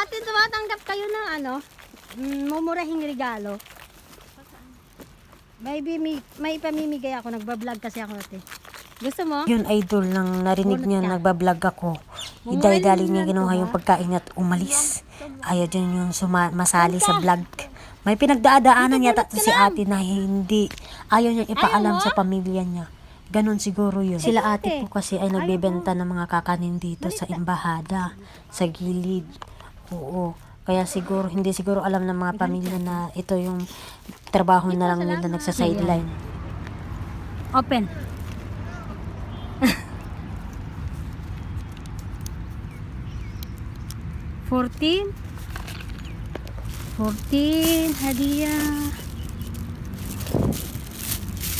Ate, tumatanggap kayo ng ano? Mm, mumurahing regalo. May, bimi, may ipamimigay ako. Nagbablog kasi ako ate. Gusto mo? Yun, idol, nang narinig niya, nagbablog ako. Idali-dali niya to, yung pagkain at umalis. Ayaw dyan yung suma- masali sa vlog. May pinagdaadaanan yata to si ate na hindi. Ayaw niya ipaalam sa pamilya niya. Ganon siguro yun. Sila ate ate. po kasi ay nagbebenta ng mga kakanin dito sa imbahada, sa gilid. Oo. Kaya siguro, hindi siguro alam ng mga pamilya na ito yung trabaho na lang nila nagsa-sideline. Open. Fourteen. Fourteen. Hadiah.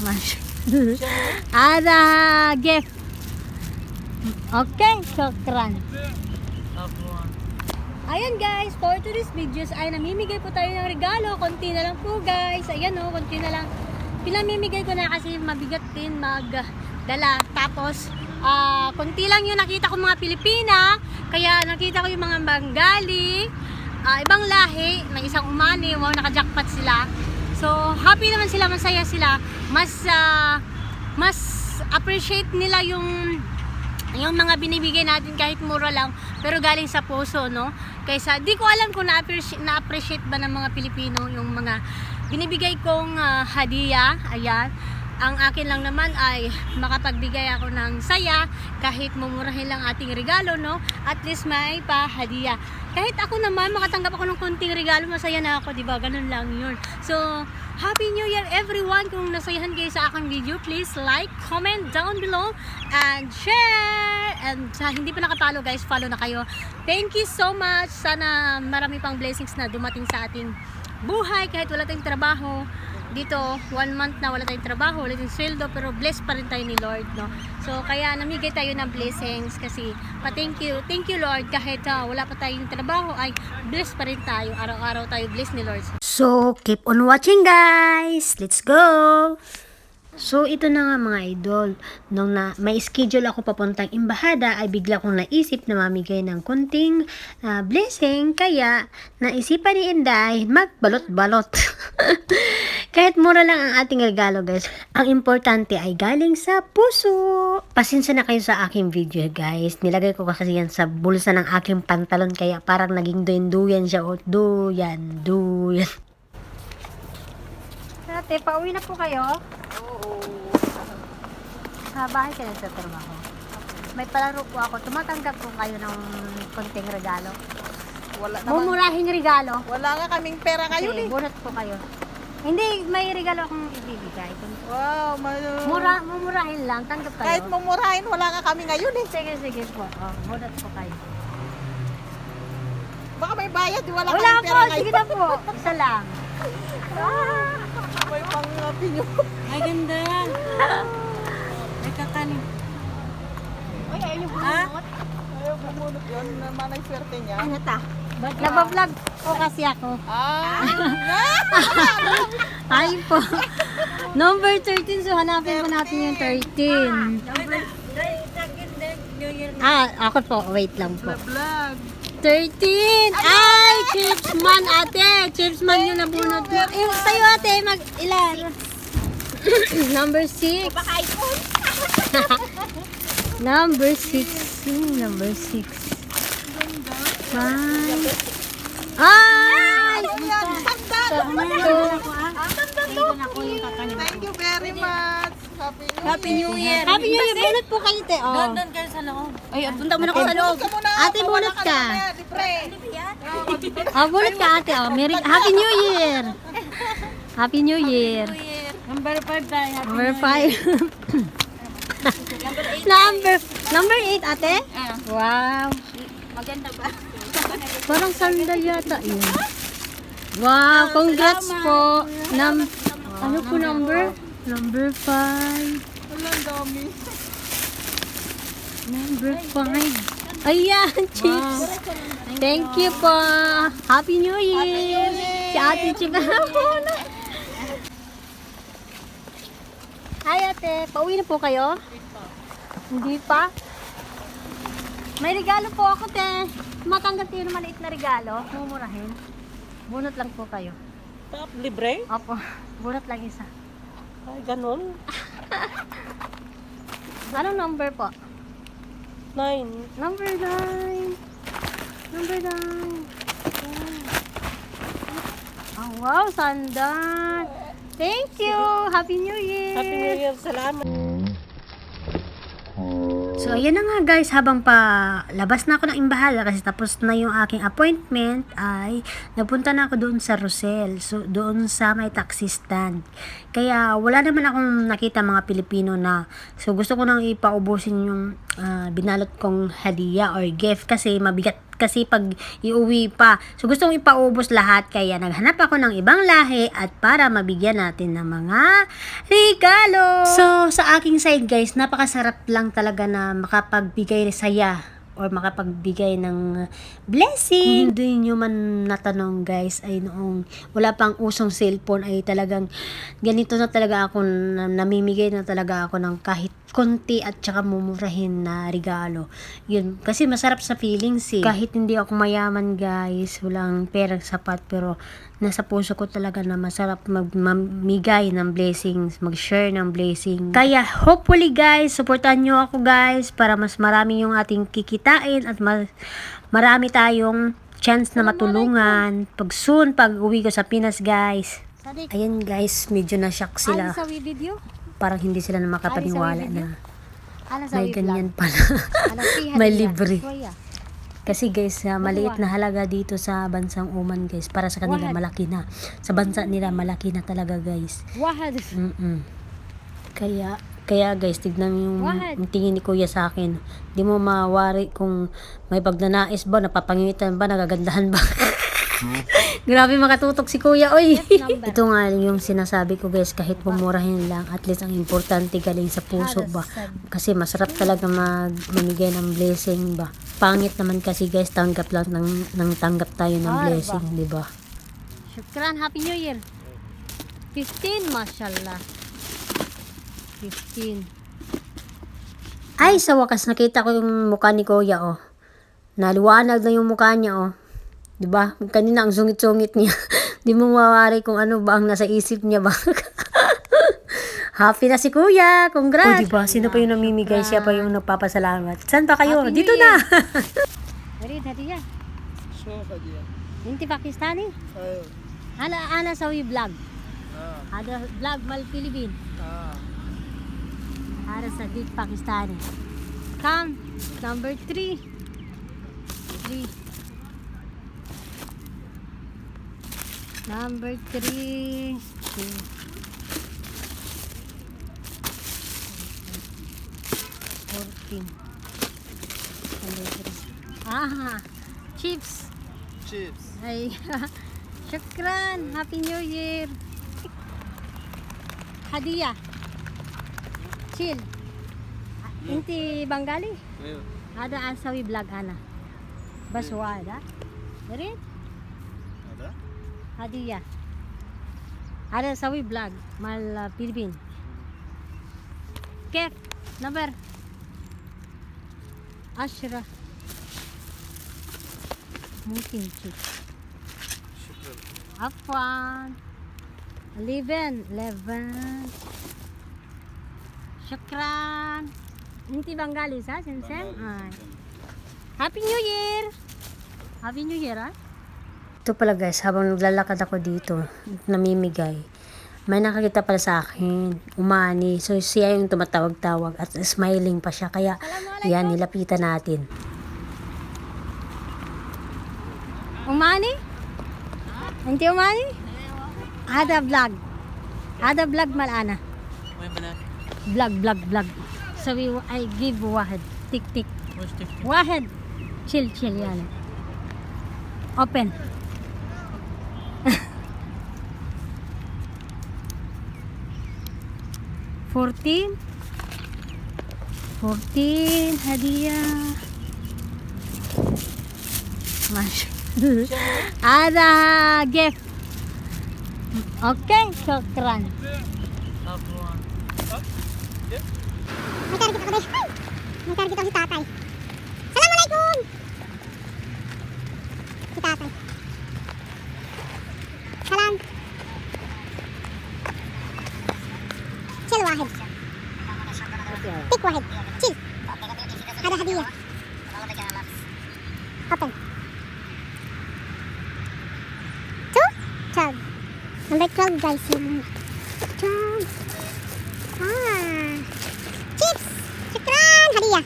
Mas. Ada gift. Okay, shukran. Ayan guys, for today's videos ay namimigay po tayo ng regalo. Konti na lang po guys. Ayan o, konti na lang. Pinamimigay ko na kasi mabigat din magdala. Tapos, ah konti lang yung nakita ko mga Pilipina. Kaya nakita ko yung mga Bengali. ah, ibang lahi. May isang umani. Wow, nakajackpot sila. So, happy naman sila. Masaya sila. Mas, ah, mas appreciate nila yung yung mga binibigay natin kahit mura lang pero galing sa puso no? Kaysa di ko alam kung na-appreciate, na-appreciate ba ng mga Pilipino yung mga binibigay kong ah, hadiah. Ayan. Ang akin lang naman ay makapagbigay ako ng saya kahit mumurahin lang ating regalo no? At least may pa hadiah kahit ako naman makatanggap ako ng konting regalo masaya na ako di ba ganun lang yun so Happy New Year everyone! Kung nasayahan kayo sa aking video, please like, comment down below, and share! And sa hindi pa nakapalo guys, follow na kayo. Thank you so much! Sana marami pang blessings na dumating sa ating buhay kahit wala tayong trabaho. Dito, one month na wala tayong trabaho, wala tayong sweldo, pero blessed pa rin tayo ni Lord, no? So, kaya namigay tayo ng blessings kasi pa-thank you, thank you Lord, kahit ah, wala pa tayong trabaho, ay blessed pa rin tayo. Araw-araw tayo blessed ni Lord. So, keep on watching guys! Let's go! So, ito na nga mga idol. Nung na, may schedule ako papuntang imbahada, ay bigla kong naisip na mamigay ng kunting ah, blessing. Kaya, naisipan ni Inday, magbalot-balot. Kahit mura lang ang ating regalo guys, ang importante ay galing sa puso. Pasensya na kayo sa aking video guys. Nilagay ko kasi yan sa bulsa ng aking pantalon kaya parang naging duyan-duyan siya o duyan, duyan. Ate, pauwi na po kayo? Oo. Sa bahay ka na sa trabaho. May palaro po ako. Tumatanggap po kayo ng konting regalo. Wala naman. Mumurahing regalo. Wala nga kaming pera ngayon Kasi eh. bunot po kayo. Hindi, may regalo akong ibibigay. Wow, may- Mura, mumurahin lang. Tanggap kayo. Kahit mumurahin, wala nga kami ngayon eh. Sige, sige po. Oh, bunot po kayo. Baka may bayad, di wala, Wala kaming po. pera ngayon. Sige na po. Isa lang. May pang uh, pinyo. Ay, ganda. May kakanin. Ay, ayaw bumunot. Ayaw bumunot yun. Naman ang swerte niya. Ano ta? Nagbablog po kasi ako. Ah! Ay po. Number 13. So, hanapin po natin yung 13. Ah, ako po. Wait lang po. Vlog. 13! Ay! Chipsman, ate! Chipsman yung nabunot mo. Eh, sa'yo, ate, mag ilan? number 6. number 6. Hmm, number 6. Ay! Sandal! Thank you very much. Happy New Year. Happy New Year! Bunot po kayo, te. Oh. kayo sa loob. Ay, punta mo na ako sa loob. Muna. Ate, bunot ka. Libre. Oh, bunot ka, ate. Oh, Merry, Happy New Year! Happy New Year! Number 5 tayo. Happy Number 5. number number 8, ate? Wow. Maganda ba? Parang sandal yata yun. Wow, congrats po. Num ano po number? Number 5. Wala, dami. Number 5. Ayan, chips. Thank you po. Happy New Year. Si Ate Chip na Hi ate, pauwi na po kayo? Hindi pa? May regalo po ako, te. Matanggap kayo ng maliit na regalo. Mumurahin. Bunot lang po kayo. Tap, libre? Opo, bunot lang isa. Ay, ganun. Anong number po? Nine. Number 9. Number 9. Oh, wow, sandan. Thank you. Happy New Year. Happy New Year. Salamat. So, ayan na nga guys, habang pa labas na ako ng imbahala kasi tapos na yung aking appointment ay napunta na ako doon sa Rosel. So, doon sa may taxi stand. Kaya wala naman akong nakita mga Pilipino na so gusto ko nang ipaubusin yung ah, binalot kong hadiah or gift kasi mabigat kasi pag iuwi pa. So gusto kong ipaubos lahat kaya naghanap ako ng ibang lahi at para mabigyan natin ng mga regalo. So sa aking side guys, napakasarap lang talaga na makapagbigay saya or makapagbigay ng blessing. Kung hindi nyo man natanong guys, ay noong wala pang usong cellphone ay talagang ganito na talaga ako, na, namimigay na talaga ako ng kahit konti at saka mumurahin na regalo. Yun, kasi masarap sa feelings eh. Kahit hindi ako mayaman guys, walang perang sapat pero nasa puso ko talaga na masarap mag mamigay ng blessings, mag-share ng blessing. Kaya hopefully guys, supportan nyo ako guys para mas marami yung ating kikitain at mas marami tayong chance na matulungan. Pag soon, pag uwi ko sa Pinas guys. Ayan guys, medyo na-shock sila. sila. sa video? Parang hindi sila na makapaniwala Ano sa na Ano sa may ganyan pala. Ano, May libre. Kuya. Kasi guys, ah, maliit na halaga dito sa bansang Oman guys. Para sa kanila malaki na. Sa bansa nila malaki na talaga guys. Wahad. Mm-mm. Kaya, kaya guys, tignan mo yung, tingin ni kuya sa akin. Di mo mawari kung may pagnanais ba, napapangitan ba, nagagandahan ba. Grabe makatutok si kuya, oy. Ito nga yung sinasabi ko guys, kahit pumurahin lang, at least ang importante galing sa puso ba. Kasi masarap talaga mag mamigay ng blessing ba. Pangit naman kasi guys, tanggap lang ng, ng tanggap tayo ng blessing, di ba? Shukran, Happy New Year. 15, mashallah. 15. Ay, sa wakas nakita ko yung mukha ni Kuya, oh. Naliwanag na yung mukha niya, oh. 'Di ba? Kanina ang sungit-sungit niya. Di mo mawari kung ano ba ang nasa isip niya ba. Happy na si Kuya. Congrats. Oh, di ba? Sino pa yung namimigay? Siya pa yung nagpapasalamat. Saan pa kayo? Happy Dito na. Read hadiah. Sure, Hadia. Inti Pakistani. Ayun. Ana ana sawi vlog. Ah. Ada vlog mal Philippine. Ah. Ada Sadiq Pakistani. Come, number 3. 3. Number 3. 14. Ah, chips. Chips. Ay, syukran. Happy New Year. Hadiah. Chill. Inti Bengali? Ayun. Ada asawi vlog ana. Baswa ada. Ada? Hadiah. Ada sawi vlog mal uh, Philippine. Kek number Ashra. Mungkin cik. Afwan. 11. 11. Syukran. Inti Bengali sa Sensem? Ay. Happy New Year! Happy New Year, ah? Ito pala guys, habang naglalakad ako dito, namimigay, may nakakita pala sa akin, umani. So siya yung tumatawag-tawag at smiling pa siya. Kaya yan, nilapitan natin. Umani? Inti Umani? Ada vlog. Ada vlog malana. Vlog, vlog, vlog. So we, I give wahid. Tik, tik. Wahid. Chill, chill yan. Open. Fourteen. Fourteen. Hadiah. Mash. Ada gift. Okay, shukran. Afwan. May target ako din. May target ako si tatay. Number 12 guys. Yung 12. Ah. Chips. Shukran. Hadiah.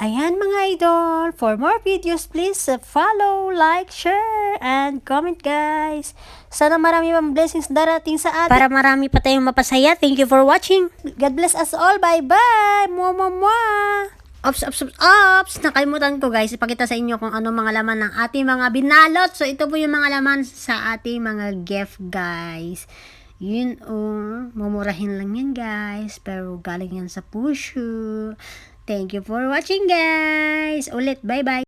Ayan mga idol, for more videos please follow, like, share, and comment guys. Sana marami pang blessings darating sa atin. Para marami pa tayong mapasaya. Thank you for watching. God bless us all. Bye bye. Mua mua mua. Ops, ops, ops, ops. Nakalimutan ko guys, ipakita sa inyo kung ano mga laman ng ating mga binalot. So ito po yung mga laman sa ating mga gift guys. Yun oh, mumurahin lang yan guys. Pero galing yan sa puso. Thank you for watching guys. Ulit, bye bye.